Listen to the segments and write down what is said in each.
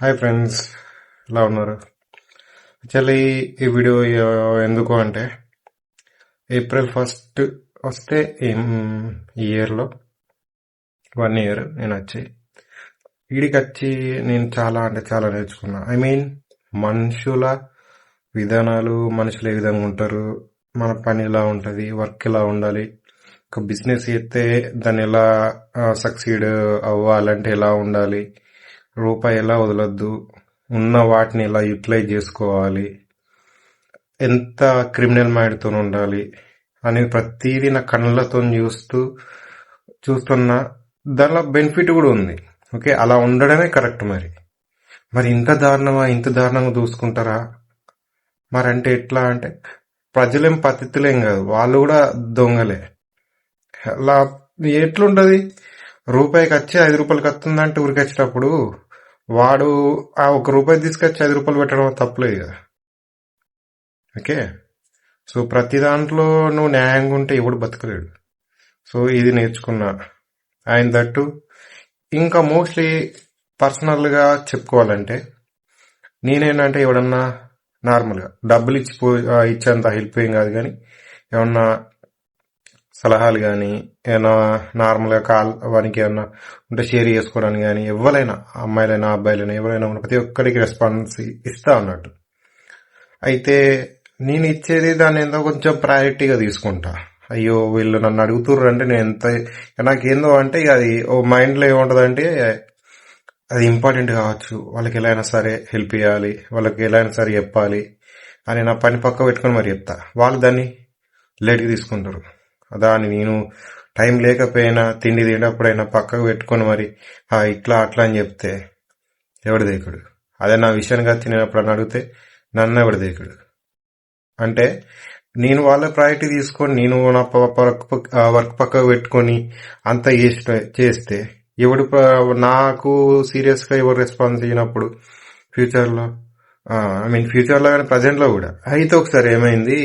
Hi friends ఎలా ఉన్నారు? Actually ఈ వీడియో ఎందుకు అంటే ఏప్రిల్ ఫస్ట్ వస్తే ఈ ఇయర్లో వన్ ఇయర్ నేను వచ్చి వీడికి వచ్చి నేను చాలా అంటే చాలా నేర్చుకున్నా. ఐ మీన్ మనుషుల విధానాలు మనుషులు ఏ విధంగా ఉంటారు మన పని ఎలా ఉంటుంది వర్క్ ఎలా ఉండాలి ఒక బిజినెస్ చేస్తే దాన్ని ఎలా సక్సీడ్ అవ్వాలంటే ఎలా ఉండాలి రూపాయి ఎలా వదలొద్దు ఉన్న వాటిని ఎలా యూటిలైజ్ చేసుకోవాలి ఎంత క్రిమినల్ మైండ్తో ఉండాలి అనేది ప్రతిదీ నా కళ్ళతో చూస్తూ చూస్తున్నా దానిలో బెనిఫిట్ కూడా ఉంది. ఓకే అలా ఉండడమే కరెక్ట్ మరి. మరి ఇంత దారుణమా ఇంత దారుణంగా చూసుకుంటారా మరి అంటే ఎట్లా అంటే ప్రజలేం పతితులేం కాదు వాళ్ళు కూడా దొంగలే. అలా ఎట్లుంటది? రూపాయికి వచ్చి ఐదు రూపాయలకి వస్తుందంటే ఊరికి వచ్చేటప్పుడు వాడు ఆ ఒక రూపాయి తీసుకొచ్చి ఐదు రూపాయలు పెట్టడం తప్పలేదు కదా. ఓకే? సో ప్రతి దాంట్లో నువ్వు న్యాయంగా ఉంటే ఎవడు బతకలేడు. సో ఇది నేర్చుకున్నా. ఆయన దట్టు ఇంకా మోస్ట్లీ పర్సనల్గా చెప్పుకోవాలంటే నేనేంటంటే ఎవడన్నా నార్మల్గా డబ్బులు ఇచ్చిపో ఇచ్చేంత హెల్ప్ ఏం కాదు కానీ ఏమన్నా సలహాలు కానీ ఏమైనా నార్మల్గా కాల్ వానికి ఏమన్నా ఉంటే షేర్ చేసుకోవడానికి కానీ ఎవరైనా అమ్మాయిలైనా అబ్బాయిలైనా ఎవరైనా ప్రతి ఒక్కరికి రెస్పాన్స్ ఇస్తా ఉన్నట్టు అయితే నేను ఇచ్చేది దాన్ని ఎంతో కొంచెం ప్రయారిటీగా తీసుకుంటా. అయ్యో వీళ్ళు నన్ను అడుగుతుర్రు అంటే నేను ఎంత నాకేందో అంటే అది ఓ మైండ్లో ఏముంటుంది అంటే అది ఇంపార్టెంట్ కావచ్చు. వాళ్ళకి ఎలా అయినా సరే హెల్ప్ చేయాలి. వాళ్ళకి ఎలా అయినా సరే చెప్పాలి. అని నా పని పక్క పెట్టుకొని మరి చెప్తా. వాళ్ళు దాన్ని లేట్గా తీసుకుంటారు. దాన్ని నేను టైం లేకపోయినా తిండి తినేటప్పుడైనా పక్కకు పెట్టుకొని మరి ఇట్లా అట్లా అని చెప్తే ఎవడి దేకుడు? అదే నా విషయంగా తినేటప్పుడు అని అడిగితే నన్ను ఎవడి దేకుడు? అంటే నేను వాళ్ళ ప్రయారిటీ తీసుకొని నేను నా వర్క్ పక్కకు పెట్టుకొని అంత చేస్తే ఎవడు నాకు సీరియస్గా ఎవరు రెస్పాన్స్ అయినప్పుడు ఫ్యూచర్లో ఐ మీన్ ఫ్యూచర్లో కానీ ప్రజెంట్లో కూడా. అయితే ఒకసారి ఏమైంది?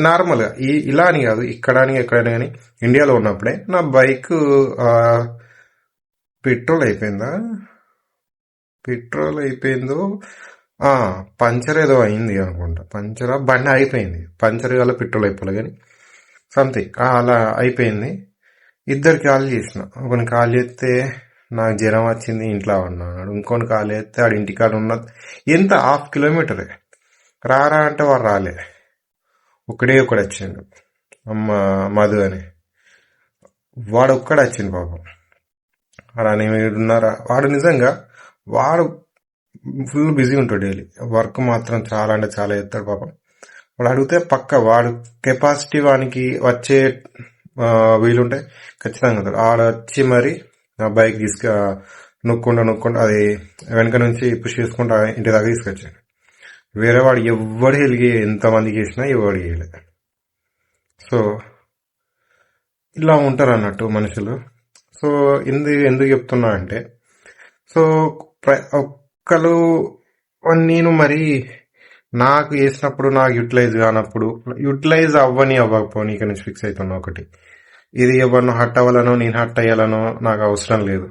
నార్మల్గా ఈ ఇలా అని కాదు ఇక్కడ అని ఎక్కడైనా కానీ ఇండియాలో ఉన్నప్పుడే నా బైక్ పెట్రోల్ అయిపోయిందా? పెట్రోల్ అయిపోయిందో? పంచర్ ఏదో అయింది అనుకుంటా. పంచర్ బండి అయిపోయింది పంచర్ వల్ల పెట్రోల్ అయిపోలే కానీ సంథింగ్ అలా అయిపోయింది. ఇద్దరు కాల్ చేసిన. ఒకని కాల్ చేస్తే నాకు జ్వరం వచ్చింది ఇంట్లో ఉన్నాడు. ఇంకొని కాల్ చేస్తే ఆడు ఇంటికాడ ఉన్న ఎంత హాఫ్ కిలోమీటరే. రారా అంటే వాడు రాలే. ఒకడే ఒకడు వచ్చాడు. అమ్మ మధు అని. వాడు ఒక్కడ వచ్చింది పాపం. అలా నేను ఉన్నారా వాడు నిజంగా వాడు ఫుల్ బిజీ ఉంటాడు డైలీ. వర్క్ మాత్రం చాలా అంటే చాలా చేస్తాడు పాపం. వాడు అడిగితే పక్క వాడు కెపాసిటీ వానికి వచ్చే వీలుంటే ఖచ్చితంగా ఆడ వచ్చి మరి ఆ బైక్ తీసుకు నొక్కుండా నొక్కుండా అది వెనక నుంచి పుష్ చేసుకుంటా ఇంటి దాకా తీసుకొచ్చాడు. వేరే వాడు ఎవ్వడు వెలిగి ఎంతమందికి వేసినా ఎవడు వేయలే సో ఇలా ఉంటారు అన్నట్టు మనుషులు. సో ఎందుకు ఎందుకు చెప్తున్నా అంటే సో ఒక్కరు నేను మరి నాకు వేసినప్పుడు నాకు యూటిలైజ్ కానప్పుడు యూటిలైజ్ అవ్వని అవ్వకపోని ఇక్కడ నుంచి ఫిక్స్ అవుతున్నా ఒకటి. ఇది ఎవరినో హట్ అవ్వాలనో నేను హట్ అయ్యాలనో నాకు అవసరం లేదు.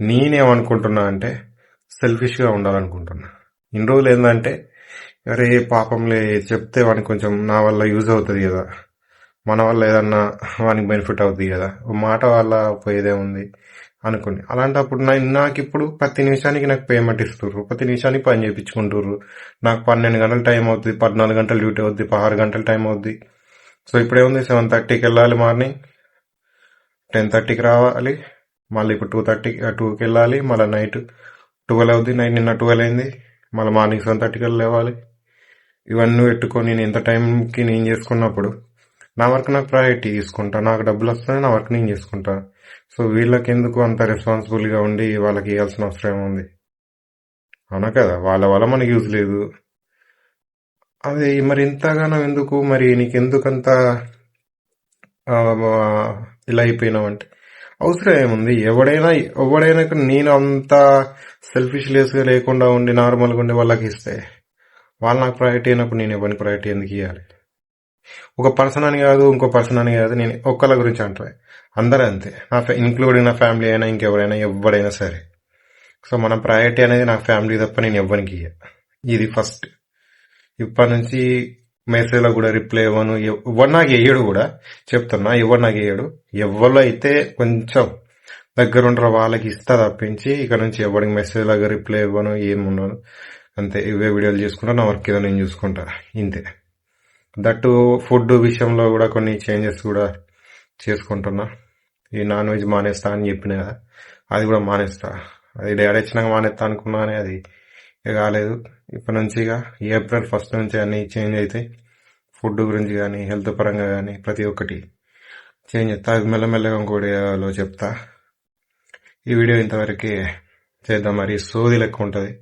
నేనేమనుకుంటున్నా అంటే సెల్ఫిష్గా ఉండాలనుకుంటున్నా. ఇన్ని రోజులు ఏంటంటే అరే పాపంలే చెప్తే వానికి కొంచెం నా వల్ల యూజ్ అవుతుంది కదా. మన వల్ల ఏదన్నా వానికి బెనిఫిట్ అవుతుంది కదా. మాట వల్ల పోయేదే ఉంది అనుకుని అలాంటప్పుడు నాకు ఇప్పుడు ప్రతి నిమిషానికి నాకు పేమెంట్ ఇస్తుర్రు ప్రతి నిమిషానికి పని చేయించుకుంటుర్రు నాకు పన్నెండు గంటల టైం అవుతుంది పద్నాలుగు గంటలు డ్యూటీ అవుద్ది పదహారు గంటల టైం అవుద్ది. సో ఇప్పుడేముంది సెవెన్ థర్టీకి వెళ్ళాలి మార్నింగ్. టెన్ థర్టీకి రావాలి. మళ్ళీ ఇప్పుడు టూ థర్టీ టూకి వెళ్ళాలి. మళ్ళీ నైట్ ట్వెల్వ్ అవుద్ది. నైట్ నిన్న ట్వెల్వ్ అయింది. మళ్ళీ మార్నింగ్ సెవెన్ థర్టీకి వెళ్ళి లేవాలి. ఇవన్నీ పెట్టుకొని నేను ఎంత టైంకి నేను చేసుకున్నప్పుడు నా వర్క్ నాకు ప్రయారిటీ తీసుకుంటా. నాకు డబ్బులు వస్తాయి నా వర్క్ నేను చేసుకుంటా. సో వీళ్ళకి ఎందుకు అంత రెస్పాన్సిబుల్గా ఉండి వాళ్ళకి ఇవ్వాల్సిన అవసరం ఏముంది? అవునా కదా? వాళ్ళ వల్ల మనకి యూజ్ లేదు. అదే మరి ఇంతగానో ఎందుకు? మరి నీకెందుకంత ఇలా అయిపోయినావంటే అవసరం ఏముంది? ఎవడైనా ఎవడైనా నేను అంత సెల్ఫిష్లెస్గా లేకుండా ఉండి నార్మల్గా ఉండి వాళ్ళకి ఇస్తే వాళ్ళు నాకు ప్రయారిటీ అయినప్పుడు నేను ఎవరిని ప్రయారిటీ ఎందుకు ఇవ్వాలి ఒక పర్సన్ అని కాదు ఇంకో పర్సన్ అని కాదు నేను ఒక్కళ్ళ గురించి అంటారు అందరూ అంతే. నా ఇంక్లూడింగ్ నా ఫ్యామిలీ అయినా ఇంకెవరైనా ఎవ్వడైనా సరే. సో మనం ప్రయారిటీ అనేది నా ఫ్యామిలీ తప్ప నేను ఎవ్వరికి ఇయ్య. ఇది ఫస్ట్ ఇప్పటి నుంచి మెసేజ్లో కూడా రిప్లై ఇవ్వను. ఎవరు నాకు వేయడు కూడా. చెప్తున్నా ఎవరు నాకు వేయడు ఎవరిలో అయితే కొంచెం దగ్గర వాళ్ళకి ఇస్తా తప్పించి ఇక్కడ నుంచి ఎవరికి మెసేజ్ లాగా రిప్లై ఇవ్వను ఏమున్నాను అంతే ఇవే వీడియోలు చేసుకుంటా నా వర్క్ ఏదో నేను చూసుకుంటా ఇంతే. దట్టు ఫుడ్ విషయంలో కూడా కొన్ని చేంజెస్ కూడా చేసుకుంటున్నా. ఈ నాన్ వెజ్ మానేస్తా అని చెప్పిన కదా అది కూడా మానేస్తా. అది డాడీ వచ్చినాక మానేస్తా అనుకున్నానే అది కాలేదు. ఇప్పటి నుంచి ఇక ఏప్రిల్ ఫస్ట్ నుంచి అన్ని చేంజ్ అవుతాయి ఫుడ్ గురించి కానీ హెల్త్ పరంగా కానీ ప్రతి ఒక్కటి చేంజ్ చేస్తా. అది మెల్లమెల్లగా ఇంకోటిలో చెప్తా. ఈ వీడియో ఇంతవరకే చేద్దాం. మరి సోది లెక్క ఉంటుంది.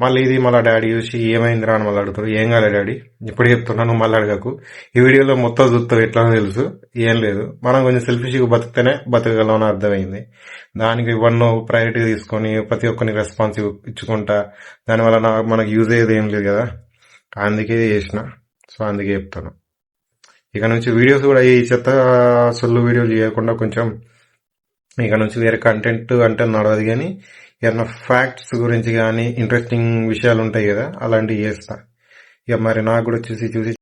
మళ్ళీ ఇది మళ్ళీ డాడీ చూసి ఏమైందిరా అని మళ్ళీ అడుగుతారు. ఏం కాలే డాడీ? ఇప్పుడు చెప్తున్నాను మళ్ళీ అడగకు. ఈ వీడియోలో మొత్తం చూస్తావు ఎట్లా తెలుసు? ఏం లేదు. మనం కొంచెం సెల్ఫిష్గా బతికితేనే బతకగలం అని అర్థమైంది. దానికి ఇవన్నో ప్రయారిటీ తీసుకొని ప్రతి ఒక్కరికి రెస్పాన్స్ ఇచ్చుకుంటా దానివల్ల నాకు మనకు యూజ్ అయ్యేది ఏం లేదు కదా? అందుకే చేసిన. సో అందుకే చెప్తాను ఇక నుంచి వీడియోస్ కూడా ఈ చెత్త సొల్లు వీడియోలు చేయకుండా కొంచెం ఇక నుంచి వేరే కంటెంట్ అంటే నడవదు కానీ ఏమన్నా ఫ్యాక్ట్స్ గురించి కానీ ఇంట్రెస్టింగ్ విషయాలు ఉంటాయి కదా అలాంటివి చేస్తా. ఇక మరి నాకు కూడా చూసి చూసి